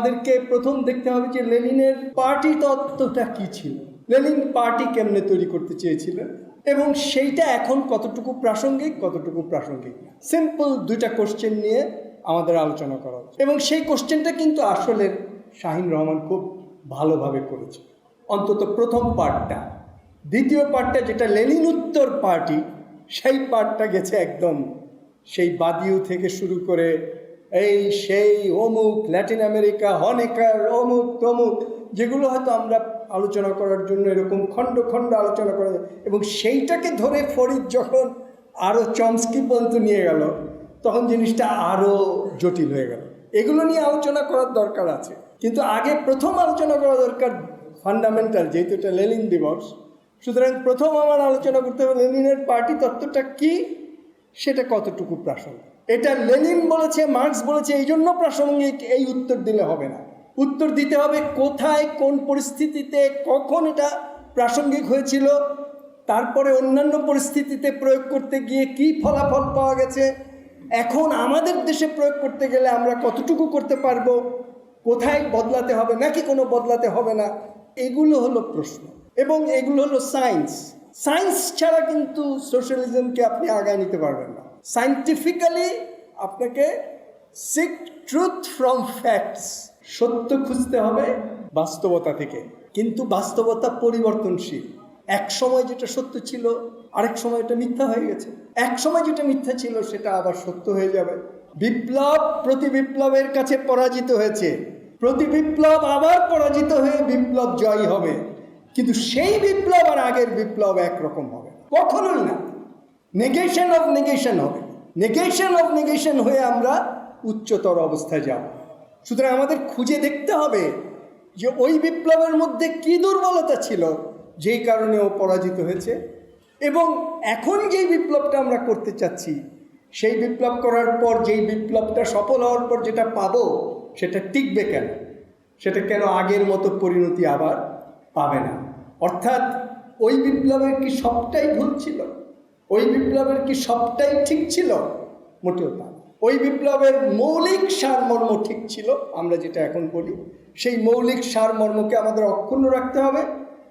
আমাদেরকে প্রথম দেখতে হবে যে লেনিনের পার্টি তত্ত্বটা কি ছিল। লেনিন পার্টি কেমনে তৈরি করতে চেয়েছিলেন এবং সেইটা এখন কতটুকু প্রাসঙ্গিক কতটুকু প্রাসঙ্গিক সিম্পল দুইটা কোশ্চেন নিয়ে আমাদের আলোচনা করা উচিত। এবং সেই কোশ্চেনটা কিন্তু আসলে শাহিন রহমান খুব ভালোভাবে করেছে। অন্তত প্রথম পার্টটা দ্বিতীয় পার্টটা যেটা লেনিন উত্তর পার্টি সেই পার্টটা গেছে একদম সেই বাদিউ থেকে শুরু করে এই সেই অমুক ল্যাটিন আমেরিকা হনেকার অমুক তমুক, যেগুলো হয়তো আমরা আলোচনা করার জন্য এরকম খণ্ড খণ্ড আলোচনা করা যায়। এবং সেইটাকে ধরে ফরিদ যখন আরও চমস্কি পর্যন্ত নিয়ে গেল, তখন জিনিসটা আরও জটিল হয়ে গেল। এগুলো নিয়ে আলোচনা করার দরকার আছে। কিন্তু আগে প্রথম আলোচনা করা দরকার ফান্ডামেন্টাল যেহেতু এটা লেনিন দিবস। সুতরাং প্রথম আমার আলোচনা করতে হবে লেনিনের পার্টি তত্ত্বটা কি, সেটা কতটুকু প্রাসঙ্গিক? এটা লেনিন বলেছে, মার্কস বলেছে, এই জন্য প্রাসঙ্গিক এই উত্তর দিলে হবে না। উত্তর দিতে হবে কোথায়, কোন পরিস্থিতিতে, কখন এটা প্রাসঙ্গিক হয়েছিল, তারপরে অন্যান্য পরিস্থিতিতে প্রয়োগ করতে গিয়ে কি ফলাফল পাওয়া গেছে। এখন আমাদের দেশে প্রয়োগ করতে গেলে আমরা কতটুকু করতে পারব, কোথায় বদলাতে হবে, নাকি কোনো বদলাতে হবে না, এগুলো হলো প্রশ্ন। এবং এগুলো হলো সায়েন্স সায়েন্স ছাড়া কিন্তু সোশ্যালিজমকে আপনি আগায় নিতে পারবেন না। সায়েন্টিফিক্যালি আপনাকে সিক ট্রুথ ফ্রম ফ্যাক্টস সত্য খুঁজতে হবে বাস্তবতা থেকে। কিন্তু বাস্তবতা পরিবর্তনশীল। এক সময় যেটা সত্য ছিল, আরেক সময় এটা মিথ্যা হয়ে গেছে। এক সময় যেটা মিথ্যা ছিল, সেটা আবার সত্য হয়ে যাবে। বিপ্লব প্রতি বিপ্লবের কাছে পরাজিত হয়েছে। প্রতি বিপ্লব আবার পরাজিত হয়ে বিপ্লব জয়ী হবে। কিন্তু সেই বিপ্লব আর আগের বিপ্লব একরকম হবে কখনোই না। নেগেশন অফ নেগেশন হবে। নেগেশন অফ নেগেশন হয়ে আমরা উচ্চতর অবস্থায় যাব। সুতরাং আমাদের খুঁজে দেখতে হবে যে ওই বিপ্লবের মধ্যে কী দুর্বলতা ছিল, যেই কারণে ও পরাজিত হয়েছে এবং এখন যেই বিপ্লবটা আমরা করতে চাচ্ছি, সেই বিপ্লব করার পর যেই বিপ্লবটা সফল হওয়ার পর যেটা পাব, সেটা টিকবে কেন? সেটা কেন আগের মতো পরিণতি আবার পাবে না? অর্থাৎ ওই বিপ্লবের কি সবটাই ভুল ছিল? ওই বিপ্লবের কি সবটাই ঠিক ছিল? মোটেও তা। ওই বিপ্লবের মৌলিক সারমর্ম ঠিক ছিল, আমরা যেটা এখন বলি সেই মৌলিক সারমর্মকে আমাদের অক্ষুণ্ণ রাখতে হবে।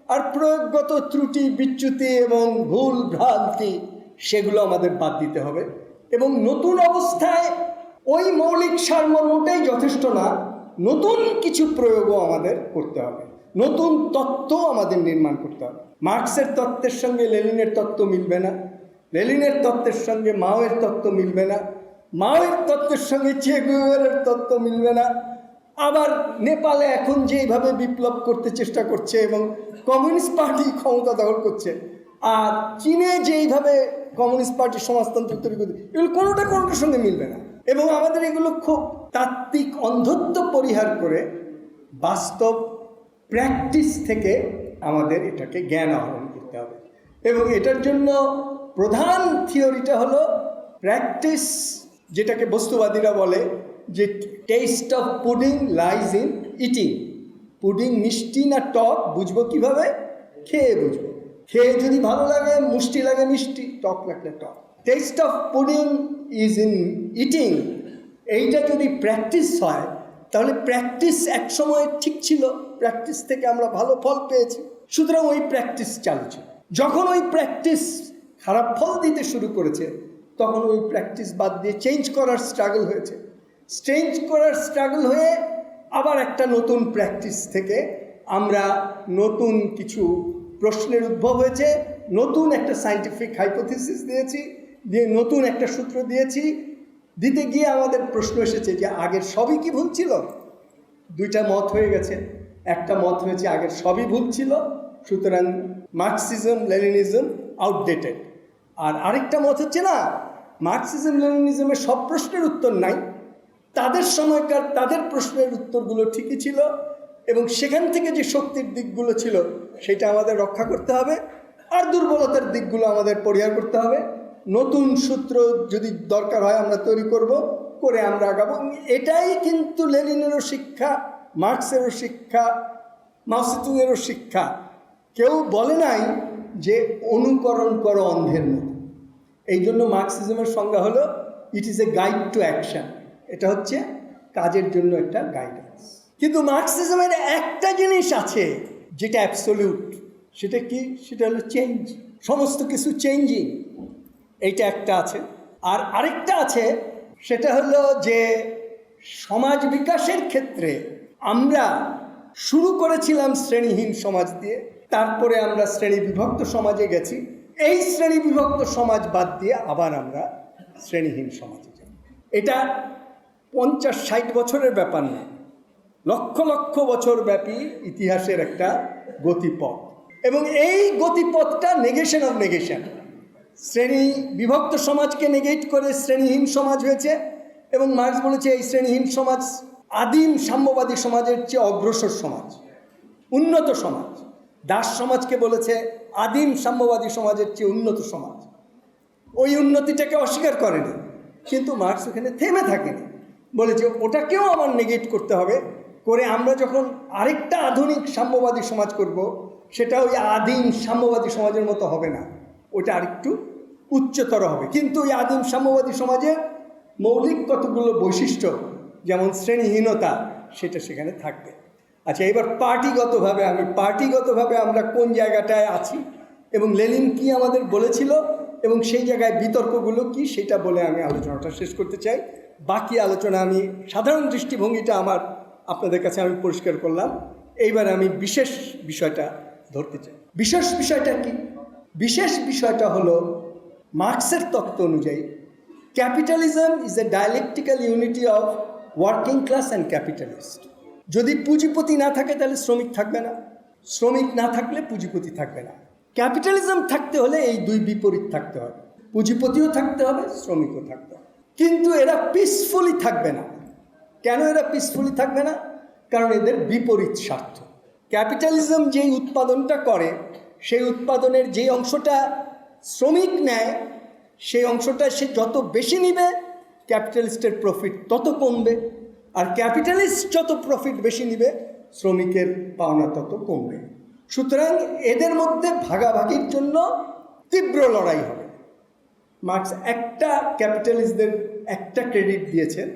আর প্রয়োগগত ত্রুটি, বিচ্যুতি এবং ভুল ভ্রান্তি, সেগুলো আমাদের বাদ দিতে হবে। এবং নতুন অবস্থায় ওই মৌলিক সারমর্মটাই যথেষ্ট না, নতুন কিছু প্রয়োগও আমাদের করতে হবে। নতুন তত্ত্ব আমাদের নির্মাণ করতে হবে। মার্ক্সের তত্ত্বের সঙ্গে লেনিনের তত্ত্ব মিলবে না। লেনিনের তত্ত্বের সঙ্গে মাওয়ের তত্ত্ব মিলবে না। মাওয়ের তত্ত্বের সঙ্গে চেগুয়ের তত্ত্ব মিলবে না। আবার নেপালে এখন যেইভাবে বিপ্লব করতে চেষ্টা করছে এবং কমিউনিস্ট পার্টি ক্ষমতা দখল করছে, আর চীনে যেইভাবে কমিউনিস্ট পার্টি সমাজতন্ত্র তৈরি করছে, এগুলো কোনোটা কোনোটার সঙ্গে মিলবে না। এবং আমাদের এগুলো খুব তাত্ত্বিক অন্ধত্ব পরিহার করে বাস্তব প্র্যাকটিস থেকে আমাদের এটাকে জ্ঞান আহরণ করতে হবে। এবং এটার জন্য প্রধান থিওরিটা হলো প্র্যাকটিস, যেটাকে বস্তুবাদীরা বলে যে test of pudding lies in eating. Pudding মিষ্টি না টক, বুঝব কীভাবে? খেয়ে বুঝব। খেয়ে যদি ভালো লাগে, মুষ্টি লাগে মিষ্টি, টক লাগলে টক। Test of pudding is in eating. এইটা যদি প্র্যাকটিস হয়, তাহলে প্র্যাকটিস এক সময় ঠিক ছিল। প্র্যাকটিস থেকে আমরা ভালো ফল পেয়েছি। সুতরাং ওই প্র্যাকটিস চালু ছিল। যখন ওই প্র্যাকটিস খারাপ ফল দিতে শুরু করেছে, তখন ওই প্র্যাকটিস বাদ দিয়ে চেঞ্জ করার স্ট্রাগল হয়েছে। চেঞ্জ করার স্ট্রাগল হয়ে আবার একটা নতুন প্র্যাকটিস থেকে আমরা নতুন কিছু প্রশ্নের উদ্ভব হয়েছে, নতুন একটা সাইন্টিফিক হাইপোথিসিস দিয়েছি, দিয়ে নতুন একটা সূত্র দিয়েছি। দিতে গিয়ে আমাদের প্রশ্ন এসেছে যে আগের সবই কি ভুল ছিল? দুইটা মত হয়ে গেছে। একটা মত হয়েছে আগের সবই ভুল ছিল, সুতরাং মার্কসিজম লেনিনিজম আউটডেটেড আর আরেকটা মত হচ্ছে না মার্কসিজম লেনিনিজমের সব প্রশ্নের উত্তর নাই। তাদের সময়কার তাদের প্রশ্নের উত্তরগুলো ঠিকই ছিল এবং সেখান থেকে যে শক্তির দিকগুলো ছিল সেটা আমাদের রক্ষা করতে হবে আর দুর্বলতার দিকগুলো আমাদের পরিহার করতে হবে। নতুন সূত্র যদি দরকার হয় আমরা তৈরি করব, করে আমরা আগাবো। এটাই কিন্তু লেনিনেরও শিক্ষা মার্কসেরও শিক্ষা মাউসেতুংয়েরও শিক্ষা। কেউ বলে নাই যে অনুকরণ করো অন্ধের মতো। এই জন্য মার্কসিজমের সংজ্ঞা হলো it is a guide to action এটা হচ্ছে কাজের জন্য একটা গাইডেন্স কিন্তু মার্কসিজমের একটা জিনিস আছে, যেটা অ্যাবসলিউট সেটা কি? সেটা হলো চেঞ্জ সমস্ত কিছু চেঞ্জিং এইটা একটা আছে। আর আরেকটা আছে, সেটা হলো যে, সমাজ বিকাশের ক্ষেত্রে আমরা শুরু করেছিলাম শ্রেণীহীন সমাজ দিয়ে, তারপরে আমরা শ্রেণি বিভক্ত সমাজে গেছি। এই শ্রেণি বিভক্ত সমাজ বাদ দিয়ে আবার আমরা শ্রেণীহীন সমাজে যাই। এটা পঞ্চাশ ষাট বছরের ব্যাপার না লক্ষ লক্ষ বছর ব্যাপী ইতিহাসের একটা গতিপথ। এবং এই গতিপথটা নেগেশন অফ নেগেশন শ্রেণি বিভক্ত সমাজকে নেগেট করে শ্রেণীহীন সমাজ হয়েছে এবং মার্কস বলেছে এই শ্রেণীহীন সমাজ আদিম সাম্যবাদী সমাজের চেয়ে অগ্রসর সমাজ, উন্নত সমাজ। দাস সমাজকে বলেছে, আদিম সাম্যবাদী সমাজের চেয়ে উন্নত সমাজ। ওই উন্নতিটাকে অস্বীকার করেনি, কিন্তু মার্কস ওখানে থেমে থাকেনি। বলেছে, ওটাকেও আমার নেগেট করতে হবে করে আমরা যখন আরেকটা আধুনিক সাম্যবাদী সমাজ করব, সেটা ওই আদিম সাম্যবাদী সমাজের মতো হবে না। ওটা আরেকটু উচ্চতর হবে। কিন্তু ওই আদিম সাম্যবাদী সমাজের মৌলিক কতগুলো বৈশিষ্ট্য, যেমন শ্রেণীহীনতা, সেটা সেখানে থাকবে। আচ্ছা এবার পার্টিগতভাবে আমি, পার্টিগতভাবে আমরা কোন জায়গাটায় আছি এবং লেনিন কি আমাদের বলেছিল এবং সেই জায়গায় বিতর্কগুলো কি সেটা বলে আমি আলোচনাটা শেষ করতে চাই। বাকি আলোচনা আমি, সাধারণ দৃষ্টিভঙ্গিটা আমার আপনাদের কাছে আমি পরিষ্কার করলাম। এইবার আমি বিশেষ বিষয়টা ধরতে চাই। বিশেষ বিষয়টা কি? বিশেষ বিষয়টা হলো মার্কসের তত্ত্ব অনুযায়ী, capitalism is a dialectical unity of working class and capitalist. যদি পুঁজিপতি না থাকে, তাহলে শ্রমিক থাকবে না। শ্রমিক না থাকলে পুঁজিপতি থাকবে না। ক্যাপিটালিজম থাকতে হলে এই দুই বিপরীত থাকতে হবে। পুঁজিপতিও থাকতে হবে, শ্রমিকও থাকতে হবে। কিন্তু এরা পিসফুলি থাকবে না। কেন এরা পিসফুলি থাকবে না? কারণ এদের বিপরীত স্বার্থ। ক্যাপিটালিজম যেই উৎপাদনটা করে, সেই উৎপাদনের যেই অংশটা শ্রমিক নেয়, সেই অংশটা সে যত বেশি নিবে, ক্যাপিটালিস্টের প্রফিট তত কমবে। আর ক্যাপিটালিস্ট যত প্রফিট বেশি নিবে, শ্রমিকের পাওনা তত কমবে। সুতরাং এদের মধ্যে ভাগাভাগির জন্য তীব্র লড়াই হবে। মার্কস একটা ক্যাপিটালিস্টদের একটা ক্রেডিট দিয়েছেন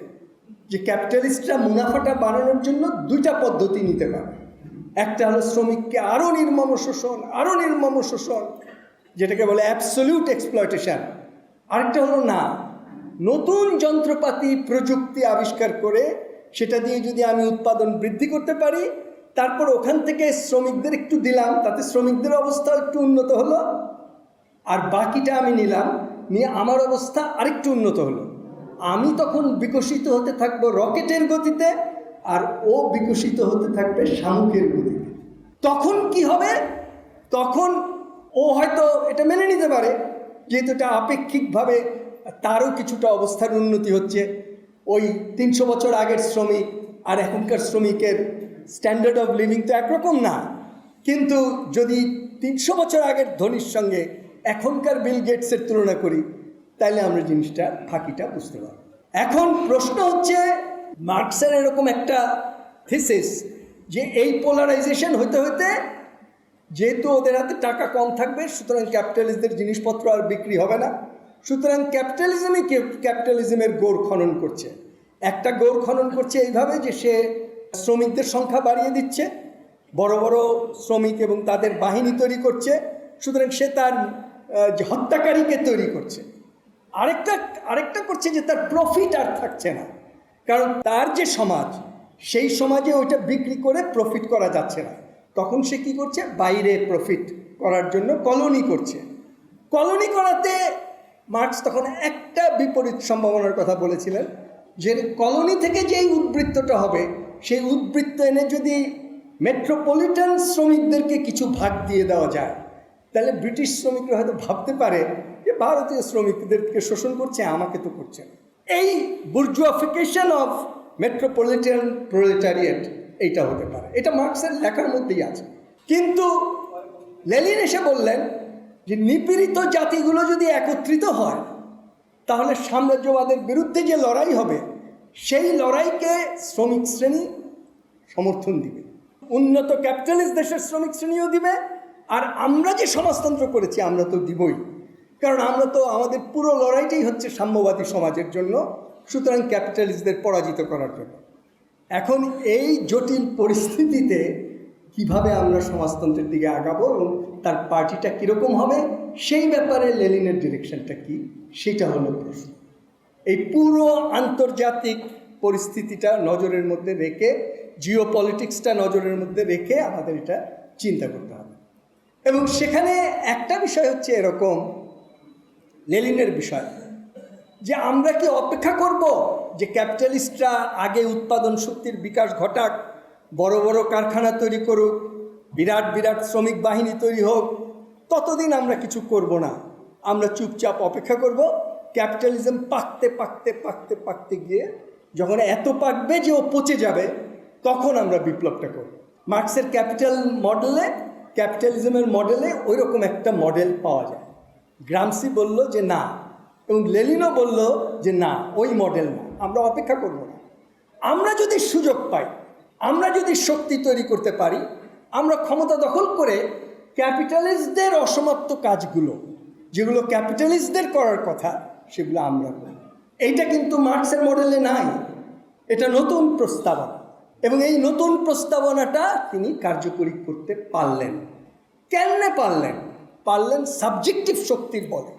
যে ক্যাপিটালিস্টরা মুনাফাটা বাড়ানোর জন্য দুইটা পদ্ধতি নিতে পারে। একটা হলো শ্রমিককে আরও নির্মম শোষণ আরও নির্মম শোষণ, যেটাকে বলে অ্যাবসলিউট এক্সপ্লয়টেশন আরেকটা হলো না। নতুন যন্ত্রপাতি প্রযুক্তি আবিষ্কার করে সেটা দিয়ে যদি আমি উৎপাদন বৃদ্ধি করতে পারি, তারপর ওখান থেকে শ্রমিকদের একটু দিলাম, তাতে শ্রমিকদের অবস্থা একটু উন্নত হলো। আর বাকিটা আমি নিলাম, নিয়ে আমার অবস্থা আরেকটু উন্নত হলো। আমি তখন বিকশিত হতে থাকব রকেটের গতিতে, আর ও বিকশিত হতে থাকবে শামুকের গতিতে। তখন কি হবে? তখন ও হয়তো এটা মেনে নিতে পারে, যেহেতু এটা আপেক্ষিকভাবে তারও কিছুটা অবস্থার উন্নতি হচ্ছে। ওই তিনশো বছর আগের শ্রমিক আর এখনকার শ্রমিকের স্ট্যান্ডার্ড অফ লিভিং তো একরকম না। কিন্তু যদি তিনশো বছর আগের ধনির সঙ্গে এখনকার বিল গেটসের তুলনা করি তাহলে আমরা জিনিসটা, ফাঁকিটা বুঝতে পারব। এখন প্রশ্ন হচ্ছে, মার্কসের এরকম একটা থিসিস যে এই পোলারাইজেশন হতে হতে যেহেতু ওদের হাতে টাকা কম থাকবে, সুতরাং ক্যাপিটালিস্টদের জিনিসপত্র আর বিক্রি হবে না। সুতরাং ক্যাপিটালিজমই ক্যাপিটালিজমের গোর খনন করছে। একটা গোর খনন করছে এইভাবে যে সে শ্রমিকদের সংখ্যা বাড়িয়ে দিচ্ছে, বড় বড় শ্রমিক এবং তাদের বাহিনী তৈরি করছে, সুতরাং সে তার যে হত্যাকারীকে তৈরি করছে। আরেকটা আরেকটা করছে যে তার প্রফিট আর থাকছে না। কারণ তার যে সমাজ, সেই সমাজে ওইটা বিক্রি করে প্রফিট করা যাচ্ছে না। তখন সে কি করছে? বাইরে প্রফিট করার জন্য কলোনি করছে। কলোনি করাতে মার্কস তখন একটা বিপরীত সম্ভাবনার কথা বলেছিলেন যে কলোনি থেকে যেই উদ্বৃত্তটা হবে, সেই উদ্বৃত্ত এনে যদি মেট্রোপলিটন শ্রমিকদেরকে কিছু ভাগ দিয়ে দেওয়া যায়, তাহলে ব্রিটিশ শ্রমিকরা হয়তো ভাবতে পারে যে ভারতীয় শ্রমিকদেরকে শোষণ করছে, আমাকে তো করছে না। এই বুর্জুয়াফিকেশন অফ মেট্রোপলিটন প্রোলেটারিয়েট এইটা হতে পারে এটা মার্কসের লেখার মধ্যেই আছে কিন্তু লেলিন এসে বললেন যে নিপীড়িত জাতিগুলো যদি একত্রিত হয়, তাহলে সাম্রাজ্যবাদের বিরুদ্ধে যে লড়াই হবে, সেই লড়াইকে শ্রমিক শ্রেণি সমর্থন দিবে। উন্নত ক্যাপিটালিস্ট দেশের শ্রমিক শ্রেণীও দিবে, আর আমরা যে সমাজতন্ত্র করেছি, আমরা তো দিবই। কারণ আমরা তো আমাদের পুরো লড়াইটাই হচ্ছে সাম্যবাদী সমাজের জন্য, সুতরাং ক্যাপিটালিস্টদের পরাজিত করার জন্য। এখন এই জটিল পরিস্থিতিতে কীভাবে আমরা সমাজতন্ত্রের দিকে আগাবো এবং তার পার্টিটা কীরকম হবে, সেই ব্যাপারে লেলিনের ডিরেকশনটা কি সেটা হলো প্রশ্ন। এই পুরো আন্তর্জাতিক পরিস্থিতিটা নজরের মধ্যে রেখে জিও পলিটিক্সটা নজরের মধ্যে রেখে আমাদের এটা চিন্তা করতে হবে। এবং সেখানে একটা বিষয় হচ্ছে এরকম লেলিনের বিষয়, যে আমরা কি অপেক্ষা করব যে ক্যাপিটালিস্টরা আগে উৎপাদন শক্তির বিকাশ ঘটাক বড় বড় কারখানা তৈরি করুক, বিরাট বিরাট শ্রমিক বাহিনী তৈরি হোক, ততদিন আমরা কিছু করব না। আমরা চুপচাপ অপেক্ষা করব, ক্যাপিটালিজম পাকতে পাকতে পাকতে পাকতে গিয়ে যখন এত পাকবে যে ও পচে যাবে, তখন আমরা বিপ্লবটা করব। মার্কসের ক্যাপিটাল মডেলে, ক্যাপিটালিজমের মডেলে ওই রকম একটা মডেল পাওয়া যায়। গ্রামসি বলল যে না, এবং লেলিনও বলল যে না, ওই মডেল না। আমরা অপেক্ষা করব না। আমরা যদি সুযোগ পাই আমরা যদি শক্তি তৈরি করতে পারি, আমরা ক্ষমতা দখল করে ক্যাপিটালিস্টদের অসমাপ্ত কাজগুলো, যেগুলো ক্যাপিটালিস্টদের করার কথা, সেগুলো আমরা করি। এইটা কিন্তু মার্কসের মডেলে নাই। এটা নতুন প্রস্তাবনা। এবং এই নতুন প্রস্তাবনাটা তিনি কার্যকরী করতে পারলেন। কেমনে পারলেন? পারলেন সাবজেক্টিভ শক্তির বলে।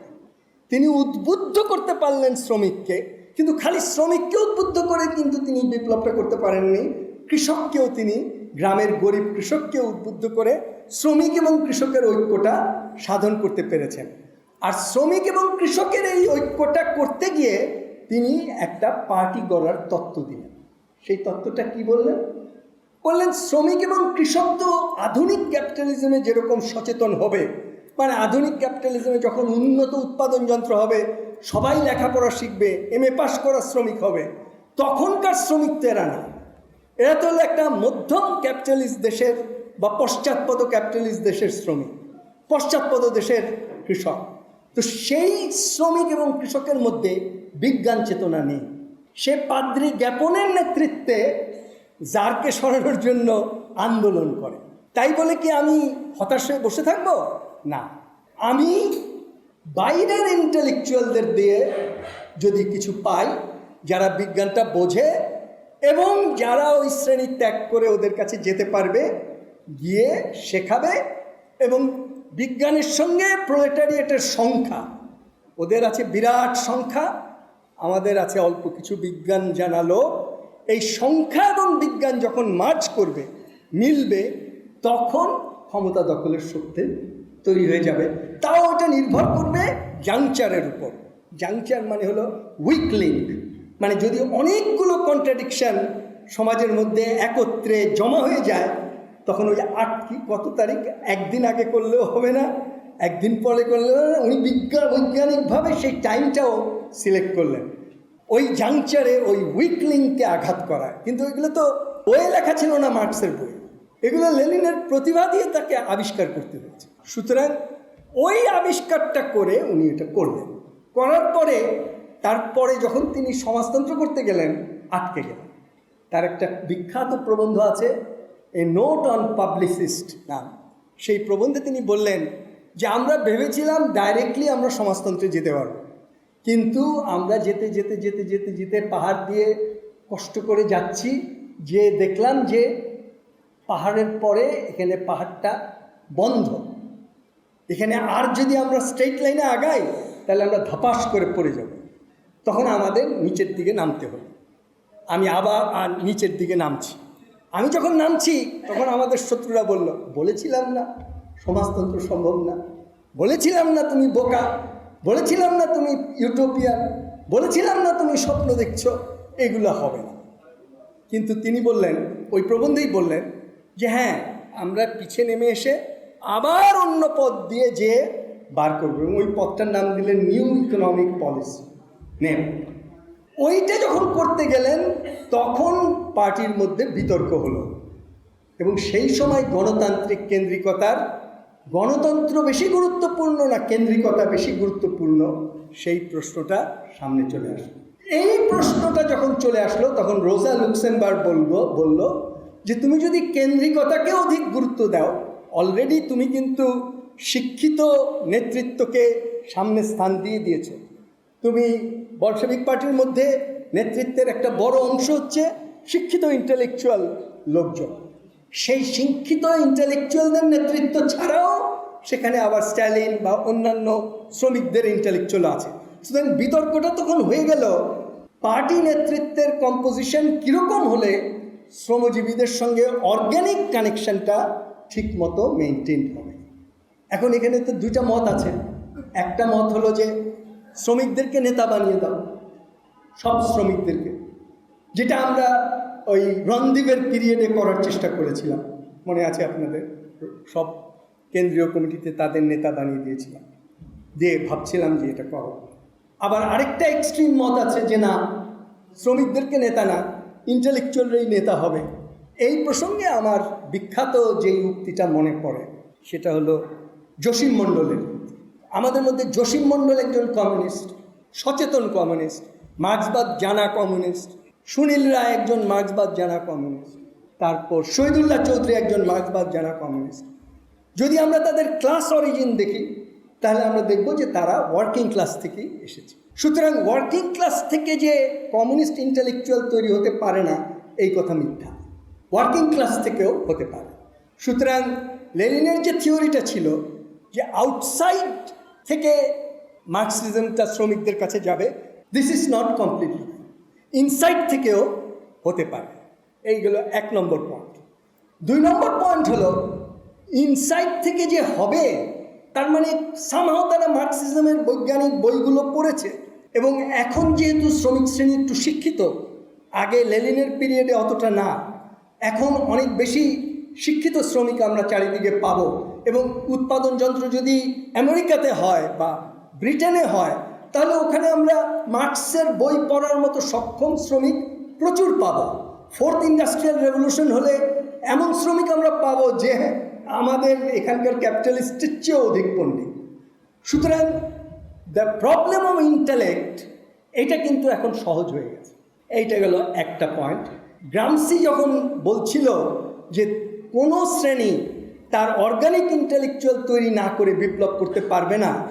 তিনি উদ্বুদ্ধ করতে পারলেন শ্রমিককে, কিন্তু খালি শ্রমিককে উদ্বুদ্ধ করে কিন্তু তিনি বিপ্লবটা করতে পারেননি। কৃষককেও তিনি, গ্রামের গরিব কৃষককে উদ্বুদ্ধ করে শ্রমিক এবং কৃষকের ঐক্যটা সাধন করতে পেরেছেন। আর শ্রমিক এবং কৃষকের এই ঐক্যটা করতে গিয়ে তিনি একটা পার্টি গড়ার তত্ত্ব দিলেন। সেই তত্ত্বটা কি বললেন? বললেন, শ্রমিক এবং কৃষক তো আধুনিক ক্যাপিটালিজমে যেরকম সচেতন হবে মানে আধুনিক ক্যাপিটালিজমে যখন উন্নত উৎপাদন যন্ত্র হবে, সবাই লেখাপড়া শিখবে, এম এ পাশ করা শ্রমিক হবে, তখনকার শ্রমিক তো এরা না এরা তো হলো একটা মধ্যম ক্যাপিটালিস্ট দেশের বা পশ্চাৎপদ ক্যাপিটালিস্ট দেশের শ্রমিক, পশ্চাৎপদ দেশের কৃষক। তো সেই শ্রমিক এবং কৃষকের মধ্যে বিজ্ঞান চেতনা নেই। সে পাদ্রী জ্ঞাপনের নেতৃত্বে জারকে সরানোর জন্য আন্দোলন করে। তাই বলে কি আমি হতাশ হয়ে বসে থাকব? না। আমি বাইরের ইন্টেলেকচুয়ালদের দিয়ে যদি কিছু পাই, যারা বিজ্ঞানটা বোঝে এবং যারা ওই শ্রেণি ত্যাগ করে ওদের কাছে যেতে পারবে, গিয়ে শেখাবে এবং বিজ্ঞানের সঙ্গে প্রলেটারিয়েটের সংখ্যা, ওদের আছে বিরাট সংখ্যা, আমাদের আছে অল্প কিছু বিজ্ঞান জানালো। এই সংখ্যা এবং বিজ্ঞান যখন মার্চ করবে, মিলবে, তখন ক্ষমতা দখলের শক্তি তৈরি হয়ে যাবে। তাও ওটা নির্ভর করবে জাংচারের উপর। জাংচার মানে হলো উইক লিঙ্ক মানে যদি অনেকগুলো কন্ট্রাডিকশান সমাজের মধ্যে একত্রে জমা হয়ে যায়, তখন ওই আট কি, কত তারিখ? একদিন আগে করলেও হবে না, একদিন পরে করলেও উনি বিজ্ঞান বৈজ্ঞানিকভাবে সেই টাইমটাও সিলেক্ট করলেন। ওই জাংচারে ওই উইক লিঙ্ককে আঘাত করা। কিন্তু এগুলো তো বইয়ে লেখা ছিল না মার্কসের বই। এগুলো লেনিনের প্রতিভা দিয়ে তাকে আবিষ্কার করতে হয়েছে। সুতরাং ওই আবিষ্কারটা করে উনি এটা করলেন। করার পরে তারপরে যখন তিনি সমাজতন্ত্র করতে গেলেন, আটকে গেলেন। তার একটা বিখ্যাত প্রবন্ধ আছে এ নোট অন পাবলিসিস্ট নাম। সেই প্রবন্ধে তিনি বললেন যে, আমরা ভেবেছিলাম ডাইরেক্টলি আমরা সমাজতন্ত্রে যেতে পারব। কিন্তু আমরা যেতে যেতে যেতে যেতে যেতে পাহাড় দিয়ে কষ্ট করে যাচ্ছি, যে দেখলাম যে পাহাড়ের পরে এখানে পাহাড়টা বন্ধ। এখানে আর যদি আমরা স্ট্রেইট লাইনে আগাই, তাহলে আমরা ধপাস করে পড়ে যাব। তখন আমাদের নিচের দিকে নামতে হবে আমি আবার আর নিচের দিকে নামছি। আমি যখন নামছি, তখন আমাদের শত্রুরা বলল, বলেছিলাম না, সমাজতন্ত্র সম্ভব না। বলেছিলাম না তুমি বোকা। বলেছিলাম না তুমি ইউটোপিয়ান বলেছিলাম না তুমি স্বপ্ন দেখছ। এগুলো হবে না। কিন্তু তিনি বললেন, ওই প্রবন্ধেই বললেন যে হ্যাঁ আমরা পিছে নেমে এসে আবার অন্য পথ দিয়ে যে বার করব এবং ওই পথটার নাম দিলেন নিউ ইকোনমিক পলিসি। নেম ওইটা যখন করতে গেলেন, তখন পার্টির মধ্যে বিতর্ক হলো। এবং সেই সময় গণতান্ত্রিক কেন্দ্রিকতার, গণতন্ত্র বেশি গুরুত্বপূর্ণ না কেন্দ্রিকতা বেশি গুরুত্বপূর্ণ, সেই প্রশ্নটা সামনে চলে আসলো। এই প্রশ্নটা যখন চলে আসলো, তখন রোজা লুক্সেমবার্গ বলব, বলল যে, তুমি যদি কেন্দ্রিকতাকে অধিক গুরুত্ব দাও অলরেডি তুমি কিন্তু শিক্ষিত নেতৃত্বকে সামনে স্থান দিয়ে দিয়েছ। তুমি বলসেবিক পার্টির মধ্যে নেতৃত্বের একটা বড় অংশ হচ্ছে শিক্ষিত ইন্টেলেকচুয়াল লোকজন। সেই শিক্ষিত ইন্টেলেকচুয়ালদের নেতৃত্ব ছাড়াও সেখানে আবার স্ট্যালিন বা অন্যান্য শ্রমিকদের ইন্টেলেকচুয়াল আছে। সুতরাং বিতর্কটা তখন হয়ে গেল পার্টি নেতৃত্বের কম্পোজিশন কীরকম হলে শ্রমজীবীদের সঙ্গে অর্গ্যানিক কানেকশনটা ঠিক মতো মেনটেন হবে। এখন এখানে তো দুইটা মত আছে। একটা মত হলো যে শ্রমিকদেরকে নেতা বানিয়ে দাও। সব শ্রমিকদেরকে। যেটা আমরা ওই রণদ্বীপের পিরিয়ডে করার চেষ্টা করেছিলাম। মনে আছে আপনাদের? সব কেন্দ্রীয় কমিটিতে তাদের নেতা বানিয়ে দিয়েছিলাম। দিয়ে ভাবছিলাম যে এটা করো। আবার আরেকটা এক্সট্রিম মত আছে যে না, শ্রমিকদেরকে নেতা না ইন্টেলেকচুয়ালরাই নেতা হবে। এই প্রসঙ্গে আমার বিখ্যাত যেই উক্তিটা মনে পড়ে, সেটা হলো জসীম মণ্ডলের আমাদের মধ্যে জসীম মণ্ডল একজন কমিউনিস্ট, সচেতন কমিউনিস্ট, মার্ক্সবাদ জানা কমিউনিস্ট, সুনীল রায় একজন মার্ক্সবাদ জানা কমিউনিস্ট, তারপর শহীদুল্লাহ চৌধুরী একজন মার্ক্সবাদ জানা কমিউনিস্ট। যদি আমরা তাদের ক্লাস অরিজিন দেখি, তাহলে আমরা দেখব যে তারা ওয়ার্কিং ক্লাস থেকেই এসেছে। সুতরাং ওয়ার্কিং ক্লাস থেকে যে কমিউনিস্ট ইন্টেলেকচুয়াল তৈরি হতে পারে না, এই কথা মিথ্যা। ওয়ার্কিং ক্লাস থেকেও হতে পারে। সুতরাং লেনিনের যে থিওরিটা ছিল যে আউটসাইড থেকে মার্কসিজমটা শ্রমিকদের কাছে যাবে। This is not completely insight থেকেও হতে পারে। এইগুলো এক নম্বর পয়েন্ট দুই নম্বর পয়েন্ট হলো ইনসাইট থেকে যে হবে, তার মানে সামহাও তারা মার্কসিজমের বৈজ্ঞানিক বইগুলো পড়েছে এবং এখন যেহেতু শ্রমিক শ্রেণি একটু শিক্ষিত, আগে লেলিনের পিরিয়ডে অতটা না। এখন অনেক বেশি শিক্ষিত শ্রমিক আমরা চারিদিকে পাব। এবং উৎপাদন যন্ত্র যদি আমেরিকাতে হয় বা ব্রিটেনে হয়, তাহলে ওখানে আমরা মার্কসের বই পড়ার মতো সক্ষম শ্রমিক প্রচুর পাব। ফোর্থ ইন্ডাস্ট্রিয়াল রেভলিউশন হলে এমন শ্রমিক আমরা পাবো যে আমাদের এখানকার ক্যাপিটালিস্টের চেয়েও অধিক পণ্ডিত। সুতরাং দ্য প্রবলেম অফ ইন্টালেক্ট এটা কিন্তু এখন সহজ হয়ে গেছে। এইটা গেল একটা পয়েন্ট। গ্রামসি যখন বলছিল যে কোনো শ্রেণি তার অর্গানিক ইন্টেলেকচুয়াল তৈরি না করে বিপ্লব করতে পারবে না।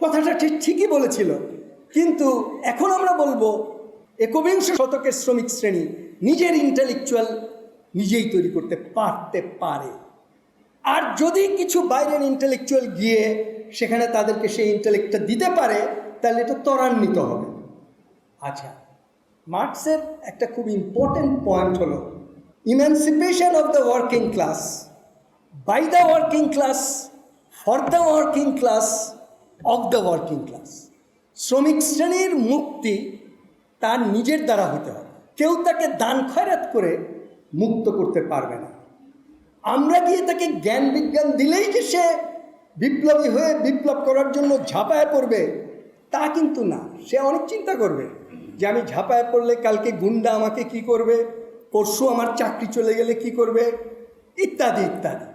কথাটা ঠিক ঠিকই বলেছিল। কিন্তু এখন আমরা বলব, একবিংশ শতকের শ্রমিক শ্রেণি নিজের ইন্টেলেকচুয়াল নিজেই তৈরি করতে পারতে পারে। আর যদি কিছু বাইরের ইন্টেলেকচুয়াল গিয়ে সেখানে তাদেরকে সেই ইন্টেলেক্টটা দিতে পারে, তাহলে এটা ত্বরান্বিত হবে। আচ্ছা মার্কসের একটা খুব ইম্পর্টেন্ট পয়েন্ট হলো emancipation of the working class by the working class for the working class of the working class শ্রমিক শ্রেণির মুক্তি তার নিজের দ্বারা হতে হবে। কেউ তাকে দান খয়রাত করে মুক্ত করতে পারবে না। আমরা গিয়ে তাকে জ্ঞান বিজ্ঞান দিলেই যে সে বিপ্লবী হয়ে বিপ্লব করার জন্য ঝাঁপায় পড়বে, তা কিন্তু না। সে অনেক চিন্তা করবে যে আমি ঝাঁপায় পড়লে কালকে গুন্ডা আমাকে কি করবে, পরশু আমার চাকরি চলে গেলে কি করবে, ইত্যাদি ইত্যাদি।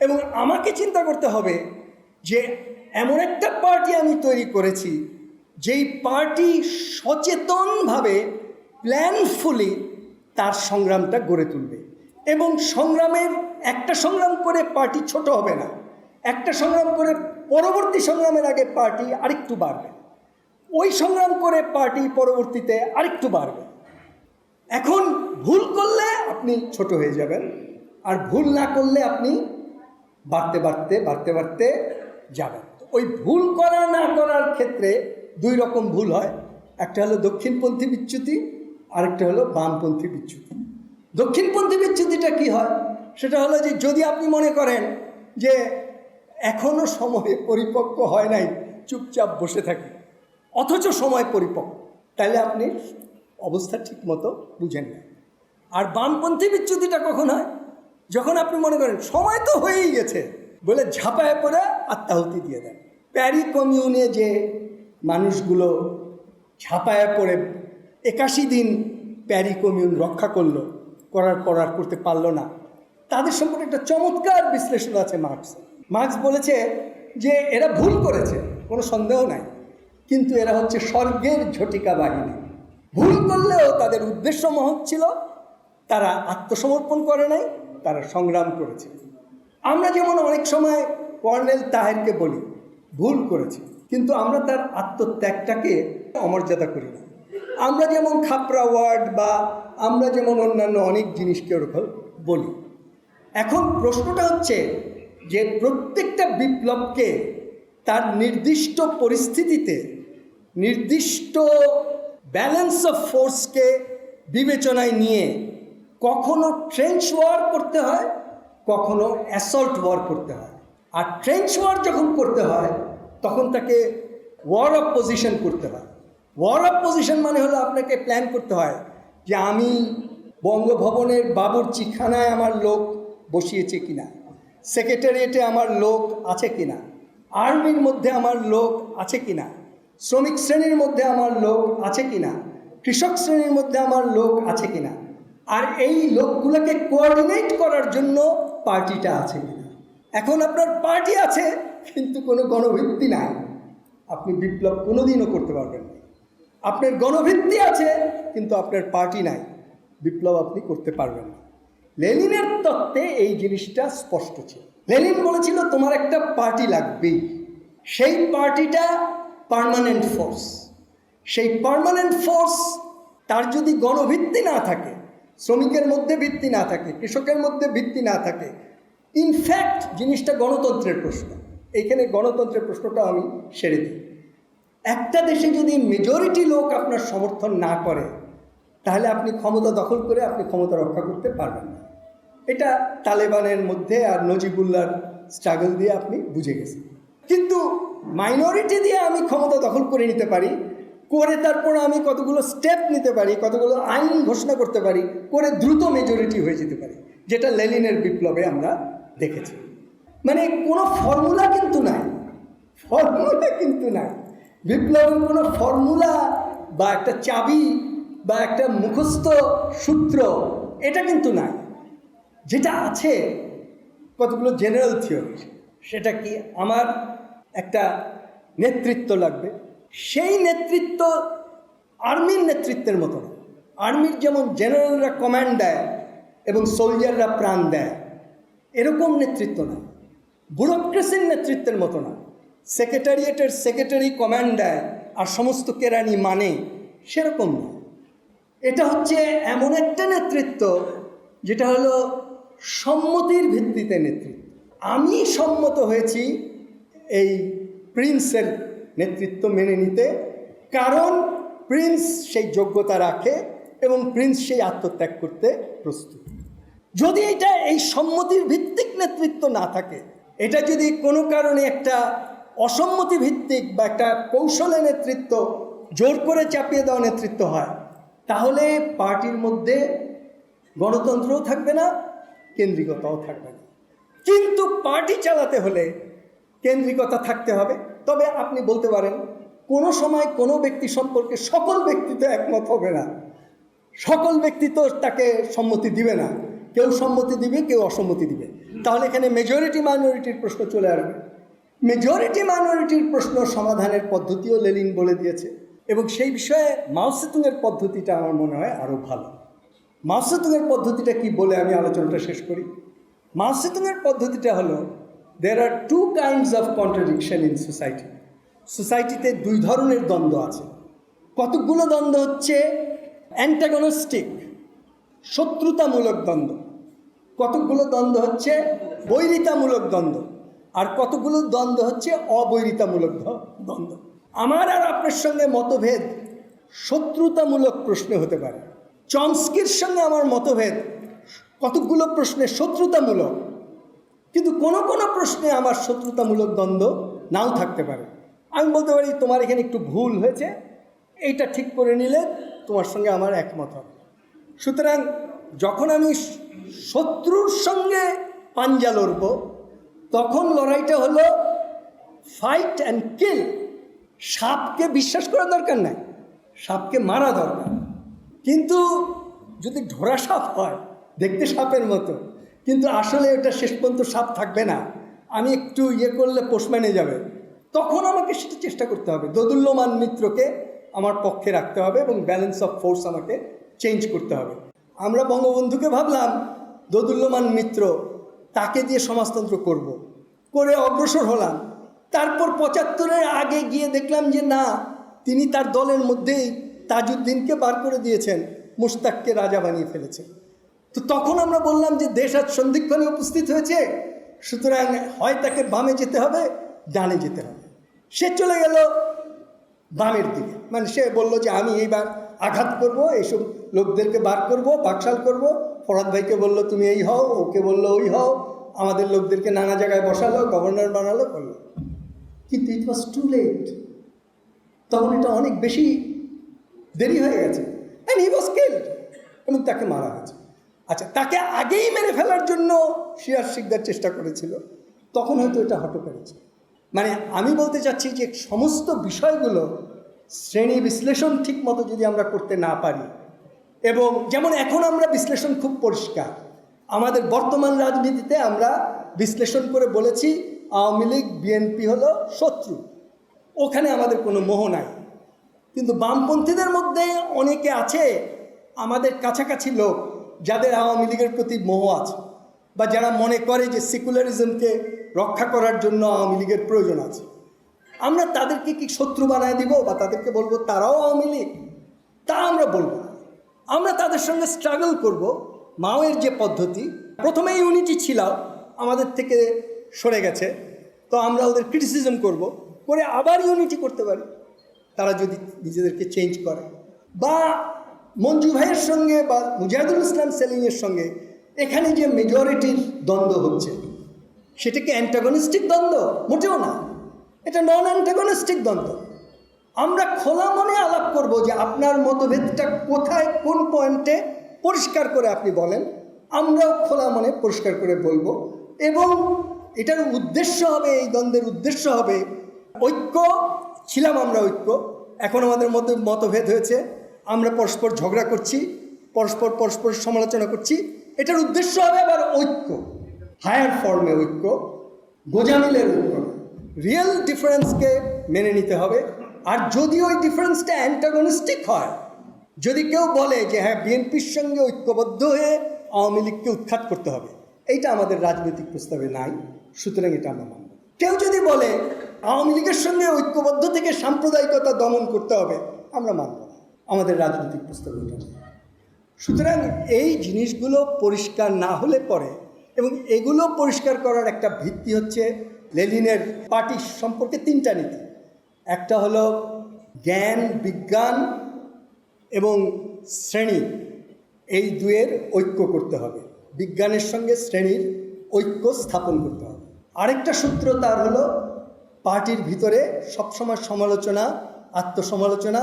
এবং আমাকে চিন্তা করতে হবে যে এমন একটা পার্টি আমি তৈরি করেছি, যেই পার্টি সচেতনভাবে প্ল্যানফুলি তার সংগ্রামটা গড়ে তুলবে। এবং সংগ্রামের, একটা সংগ্রাম করে পার্টি ছোট হবে না। একটা সংগ্রাম করে পরবর্তী সংগ্রামের আগে পার্টি আরেকটু বাড়বে। ওই সংগ্রাম করে পার্টি পরবর্তীতে আরেকটু বাড়বে। এখন ভুল করলে আপনি ছোট হয়ে যাবেন, আর ভুল না করলে আপনি বাড়তে বাড়তে বাড়তে বাড়তে যাবেন ওই ভুল করা না করার ক্ষেত্রে দুই রকম ভুল হয়। একটা হলো দক্ষিণপন্থী বিচ্যুতি, আরেকটা হলো বামপন্থী বিচ্যুতি। দক্ষিণপন্থী বিচ্যুতিটা কি হয়? সেটা হলো যে যদি আপনি মনে করেন যে এখনও সময়ে পরিপক্ক হয় নাই, চুপচাপ বসে থাকি, অথচ সময় পরিপক্ক, তাহলে আপনি অবস্থা ঠিক মতো বুঝেন না। আর বামপন্থী বিচ্যুতিটা কখন হয়? যখন আপনি মনে করেন, সময় তো হয়েই গেছে, বলে ঝাঁপায় পড়ে আত্মাহুতি দিয়ে দেন। প্যারি কমিউনে যে মানুষগুলো ঝাঁপায় পড়ে একাশি দিন প্যারি কমিউন রক্ষা করল, করার পর আর করতে পারল না, তাদের সম্পর্কে একটা চমৎকার বিশ্লেষণ আছে মার্কস। মার্কস বলেছে যে এরা ভুল করেছে, কোনো সন্দেহ নাই, কিন্তু এরা হচ্ছে স্বর্গের ঝটিকা বাহিনী। ভুল করলেও তাদের উদ্দেশ্য মহৎ ছিল, তারা আত্মসমর্পণ করে নাই তারা সংগ্রাম করেছে। আমরা যেমন অনেক সময় কর্নেল তাহেরকে বলি, ভুল করেছে, কিন্তু আমরা তার আত্মত্যাগটাকে অমর্যাদা করি না। আমরা যেমন খাপড়া ওয়ার্ড বা আমরা যেমন অন্যান্য অনেক জিনিসকে ওরকম বলি। এখন প্রশ্নটা হচ্ছে যে প্রত্যেকটা বিপ্লবকে তার নির্দিষ্ট পরিস্থিতিতে, নির্দিষ্ট ব্যালেন্স অফ ফোর্সকে বিবেচনায় নিয়ে কখনো ট্রেঞ্চ ওয়ার করতে হয়, কখনো অ্যাসল্ট ওয়ার করতে হয়। আর ট্রেঞ্চ ওয়ার যখন করতে হয়, তখন তাকে ওয়ার অফ পজিশন করতে হয়। ওয়ার অফ পজিশন মানে হলো আপনাকে প্ল্যান করতে হয় যে আমি বঙ্গভবনের বাবুরচিখানায় আমার লোক বসিয়েছে কিনা সেক্রেটারিয়েটে আমার লোক আছে কিনা আর্মির মধ্যে আমার লোক আছে কিনা, শ্রমিক শ্রেণির মধ্যে আমার লোক আছে কিনা, কৃষক শ্রেণির মধ্যে আমার লোক আছে কিনা আর এই লোকগুলোকে কোঅর্ডিনেট করার জন্য পার্টিটা আছে এখন আপনার পার্টি আছে, কিন্তু কোনো গণভিত্তি নাই। আপনি বিপ্লব কোনোদিনও করতে পারবেন না। আপনার গণভিত্তি আছে, কিন্তু আপনার পার্টি নাই। বিপ্লব আপনি করতে পারবেন না। লেনিনের তত্ত্বে এই জিনিসটা স্পষ্ট ছিল। লেনিন বলেছিল, তোমার একটা পার্টি লাগবেই। সেই পার্টিটা পার্মানেন্ট ফোর্স সেই পার্মানেন্ট ফোর্স তার যদি গণভিত্তি না থাকে শ্রমিকের মধ্যে ভিত্তি না থাকে, কৃষকের মধ্যে ভিত্তি না থাকে। ইনফ্যাক্ট জিনিসটা গণতন্ত্রের প্রশ্ন। এইখানে গণতন্ত্রের প্রশ্নটা আমি সেরে দিই। একটা দেশে যদি মেজরিটি লোক আপনার সমর্থন না করে, তাহলে আপনি ক্ষমতা দখল করে আপনি ক্ষমতা রক্ষা করতে পারবেন না। এটা তালেবানের মধ্যে আর নজিবুল্লার স্ট্রাগল দিয়ে আপনি বুঝে গেছেন। কিন্তু মাইনরিটি দিয়ে আমি ক্ষমতা দখল করে নিতে পারি করে তারপর আমি কতগুলো স্টেপ নিতে পারি, কতগুলো আইন ঘোষণা করতে পারি, করে দ্রুত মেজরিটি হয়ে যেতে পারি, যেটা লেলিনের বিপ্লবে আমরা দেখেছি। মানে কোনো ফর্মুলা কিন্তু নাই ফর্মুলা কিন্তু নাই। বিপ্লবের কোনো ফর্মুলা বা একটা চাবি বা একটা মুখস্থ সূত্র, এটা কিন্তু নাই। যেটা আছে কতগুলো জেনারেল থিওরি সেটা কি আমার একটা নেতৃত্ব লাগবে? সেই নেতৃত্ব আর্মির নেতৃত্বের মতো না আর্মির যেমন জেনারেলরা কমান্ড দেয় এবং সোলজাররা প্রাণ দেয়, এরকম নেতৃত্ব না। ব্যুরোক্রেসির নেতৃত্বের মতো না। সেক্রেটারিয়েটের সেক্রেটারি কমান্ড দেয় আর সমস্ত কেরানি মানে সেরকম না। এটা হচ্ছে এমন একটা নেতৃত্ব যেটা হলো সম্মতির ভিত্তিতে নেতৃত্ব। আমি সম্মত হয়েছি এই প্রিন্সের নেতৃত্ব মেনে নিতে, কারণ প্রিন্স সেই যোগ্যতা রাখে এবং প্রিন্স সেই আত্মত্যাগ করতে প্রস্তুত। যদি এটা এই সম্মতির ভিত্তিক নেতৃত্ব না থাকে, এটা যদি কোনো কারণে একটা অসম্মতি ভিত্তিক বা একটা কৌশলে নেতৃত্ব জোর করে চাপিয়ে দেওয়া নেতৃত্ব হয়, তাহলে পার্টির মধ্যে গণতন্ত্রও থাকবে না, কেন্দ্রিকতাও থাকবে না। কিন্তু পার্টি চালাতে হলে কেন্দ্রিকতা থাকতে হবে। তবে আপনি বলতে পারেন, কোনো সময় কোনো ব্যক্তি সম্পর্কে সকল ব্যক্তি তো একমত হবে না। সকল ব্যক্তি তো তাকে সম্মতি দিবে না। কেউ সম্মতি দিবে, কেউ অসম্মতি দিবে। তাহলে এখানে মেজরিটি মাইনরিটির প্রশ্ন চলে আসবে। মেজরিটি মাইনরিটির প্রশ্ন সমাধানের পদ্ধতিও লেলিন বলে দিয়েছে। এবং সেই বিষয়ে মাওসেতুংয়ের পদ্ধতিটা আমার মনে হয় আরও ভালো। মাওসেতুংয়ের পদ্ধতিটা কি বলে আমি আলোচনাটা শেষ করি। মাওসেতুংয়ের পদ্ধতিটা হলো there are two kinds of contradiction in society সোসাইটিতে দুই ধরনের দ্বন্দ্ব আছে। কতকগুলো দ্বন্দ্ব হচ্ছে অ্যান্টাগনস্টিক শত্রুতামূলক দ্বন্দ্ব। কতকগুলো দ্বন্দ্ব হচ্ছে বৈরিতামূলক দ্বন্দ্ব। আর কতগুলো দ্বন্দ্ব হচ্ছে অবৈরিতামূলক দ্বন্দ্ব। আমার আর আপনার সঙ্গে মতভেদ শত্রুতামূলক প্রশ্নে হতে পারে। চমস্কির সঙ্গে আমার মতভেদ কতকগুলো প্রশ্নে শত্রুতামূলক কিন্তু কোনো কোনো প্রশ্নে আমার শত্রুতামূলক দ্বন্দ্ব নাও থাকতে পারে। আমি বলতে পারি, তোমার এখানে একটু ভুল হয়েছে, এইটা ঠিক করে নিলে তোমার সঙ্গে আমার একমত হবে। সুতরাং যখন আমি শত্রুর সঙ্গে পাঞ্জা লড়ব, তখন লড়াইটা হলো ফাইট অ্যান্ড কিল সাপকে বিশ্বাস করা দরকার নাই, সাপকে মারা দরকার। কিন্তু যদি ঢোড়া সাপ হয়, দেখতে সাপের মতো কিন্তু আসলে ওটা শেষ পর্যন্ত সাপ থাকবে না। আমি একটু ইয়ে করলে পোষম্যানে যাবে। তখন আমাকে সেটা চেষ্টা করতে হবে। দোদুল্যমান মিত্রকে আমার পক্ষে রাখতে হবে এবং ব্যালেন্স অফ ফোর্স আমাকে চেঞ্জ করতে হবে। আমরা বঙ্গবন্ধুকে ভাবলাম, দোদুল্যমান মিত্র, তাকে দিয়ে সমাজতন্ত্র করব। করে অগ্রসর হলাম। তারপর পঁচাত্তরের আগে গিয়ে দেখলাম যে না, তিনি তার দলের মধ্যেই তাজউদ্দিনকে বার করে দিয়েছেন। মুস্তাককে রাজা বানিয়ে ফেলেছে। তো তখন আমরা বললাম যে দেশ আজ সন্ধিক্ষণে উপস্থিত হয়েছে, সুতরাং হয় তাকে বামে যেতে হবে, ডানে যেতে হবে। সে চলে গেল বামের দিকে। মানে সে বলল যে আমি এইবার আঘাত করব, এইসব লোকদেরকে বার করব, বাকশাল করব। ফরাদ ভাইকে বলল, তুমি এই হও। ওকে বলল, ওই হও। আমাদের লোকদেরকে নানা জায়গায় বসালো, গভর্নর বানালো, করল। কিন্তু ইট ওয়াজ টু লেট তখন এটা অনেক বেশি দেরি হয়ে গেছে। অ্যান্ড হি ওয়াজ কিল্ড এবং তাকে মারা হয়েছে। আচ্ছা তাকে আগেই মেরে ফেলার জন্য শিয়ার শিকদার চেষ্টা করেছিল। তখন হয়তো এটা হতে পেরেছে। মানে আমি বলতে চাচ্ছি যে সমস্ত বিষয়গুলো শ্রেণি বিশ্লেষণ ঠিক মতো যদি আমরা করতে না পারি, এবং যেমন এখন আমরা বিশ্লেষণ খুব পরিষ্কার, আমাদের বর্তমান রাজনীতিতে আমরা বিশ্লেষণ করে বলেছি আওয়ামী লীগ, বিএনপি হলো শত্রু। ওখানে আমাদের কোনো মোহ নাই। কিন্তু বামপন্থীদের মধ্যে অনেকে আছে, আমাদের কাছাকাছি লোক। যাদের আওয়ামী লীগের প্রতি মোহ আছে বা যারা মনে করে যে সেকুলারিজমকে রক্ষা করার জন্য আওয়ামী লীগের প্রয়োজন আছে, আমরা তাদেরকে কি শত্রু বানায় দিব বা তাদেরকে বলব তারাও আওয়ামী লীগ? তা আমরা বলব আমরা তাদের সঙ্গে স্ট্রাগল করব মাওয়ের যে পদ্ধতি। প্রথমে ইউনিটি ছিল আমাদের থেকে সরে গেছে, তো আমরা ওদের ক্রিটিসিজম করব, করে আবার ইউনিটি করতে পারি। তারা যদি নিজেদেরকে চেঞ্জ করে। বা মঞ্জু ভাইয়ের সঙ্গে বা মুজাহিদুল ইসলাম সেলিংয়ের সঙ্গে এখানে যে মেজরিটির দ্বন্দ্ব হচ্ছে, সেটা কি অ্যান্টাগনিস্টিক দ্বন্দ্ব? মোটেও না। এটা নন অ্যান্টাগনিস্টিক দ্বন্দ্ব। আমরা খোলা মনে আলাপ করব যে আপনার মতভেদটা কোথায়, কোন পয়েন্টে পরিষ্কার করে আপনি বলেন। আমরাও খোলা মনে পরিষ্কার করে বলব। এবং এটার উদ্দেশ্য হবে, এই দ্বন্দ্বের উদ্দেশ্য হবে, ঐক্য, ছিলাম আমরা ঐক্য। এখন আমাদের মধ্যে মতভেদ হয়েছে। আমরা পরস্পর ঝগড়া করছি, পরস্পর পরস্পর সমালোচনা করছি, এটার উদ্দেশ্য হবে আবার ঐক্য। হায়ার ফর্মে ঐক্য, গোজামিলের ঐক্য। রিয়েল ডিফারেন্সকে মেনে নিতে হবে। আর যদি ওই ডিফারেন্সটা অ্যান্টাগনিস্টিক হয়, যদি কেউ বলে যে হ্যাঁ বিএনপির সঙ্গে ঐক্যবদ্ধ হয়ে আওয়ামী লীগকে উৎখাত করতে হবে, এইটা আমাদের রাজনৈতিক প্রস্তাবে নাই, সুতরাং এটা আমরা মানব। কেউ যদি বলে, আওয়ামী লীগের সঙ্গে ঐক্যবদ্ধ থেকে সাম্প্রদায়িকতা দমন করতে হবে, আমরা মানব। আমাদের রাজনৈতিক এটা সুতরাং এই জিনিসগুলো পরিষ্কার না হলে পরে এবং এগুলো পরিষ্কার করার একটা ভিত্তি হচ্ছে লেলিনের পার্টি সম্পর্কে তিনটা নীতি। একটা হলো জ্ঞান, বিজ্ঞান এবং শ্রেণি। এই দুয়ের ঐক্য করতে হবে। বিজ্ঞানের সঙ্গে শ্রেণির ঐক্য স্থাপন করতে হবে। আরেকটা সূত্র তার হলো, পার্টির ভিতরে সবসময় সমালোচনা, আত্মসমালোচনা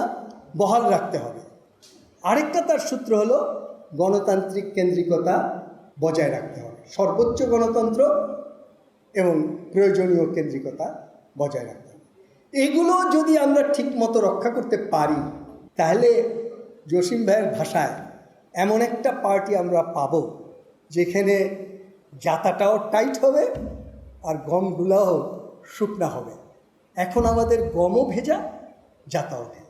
বহাল রাখতে হবে। আরেকটা তার সূত্র হলো গণতান্ত্রিক কেন্দ্রিকতা বজায় রাখতে হবে। সর্বোচ্চ গণতন্ত্র এবং প্রয়োজনীয় কেন্দ্রিকতা বজায় রাখতে হবে। এগুলো যদি আমরা ঠিক মতো রক্ষা করতে পারি, তাহলে জসিম ভাইয়ের ভাষায় এমন একটা পার্টি আমরা পাব, যেখানে জাতাটাও টাইট হবে আর গমগুলাও শুকনা হবে। এখন আমাদের গমও ভেজা, জাতাও ভেজা।